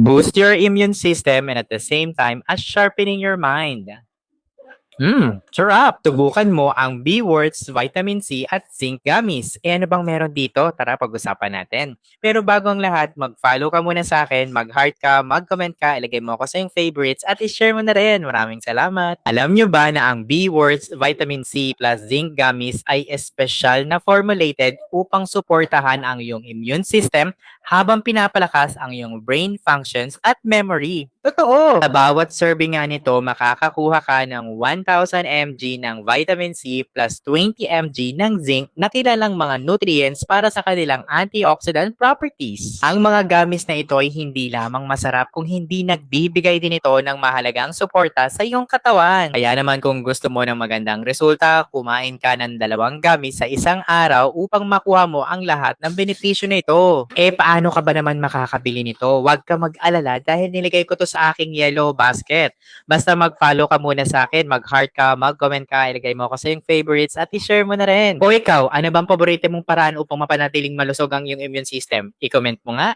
Boost your immune system and at the same time as sharpening your mind. Hmm, sarap! Tubukan mo ang B-Words, Vitamin C at Zinc Gummies. E ano bang meron dito? Tara pag-usapan natin. Pero bago ang lahat, mag-follow ka muna sa akin, mag-heart ka, mag-comment ka, ilagay mo ako sa yung favorites at i-share mo na rin. Maraming salamat. Alam nyo ba na ang B-Words, Vitamin C plus Zinc Gummies ay espesyal na formulated upang suportahan ang iyong immune system habang pinapalakas ang iyong brain functions at memory. Totoo! Sa bawat serving nga nito, makakakuha ka ng 1,000 mg ng vitamin C plus 20 mg ng zinc na kilalang mga nutrients para sa kanilang antioxidant properties. Ang mga gamis na ito ay hindi lamang masarap kung hindi nagbibigay din ito ng mahalagang suporta sa iyong katawan. Kaya naman kung gusto mo ng magandang resulta, kumain ka ng dalawang gamis sa isang araw upang makuha mo ang lahat ng benepisyo na ito. Eh paano ka ba naman makakabili nito? Huwag ka mag-alala dahil nilagay ko to sa aking yellow basket. Basta mag-follow ka muna sa akin, mag-heart ka, mag-comment ka, ilagay mo ako sa yung favorites at i-share mo na rin. O ikaw, ano bang paborito mong paraan upang mapanatiling malusog ang iyong immune system? I-comment mo nga.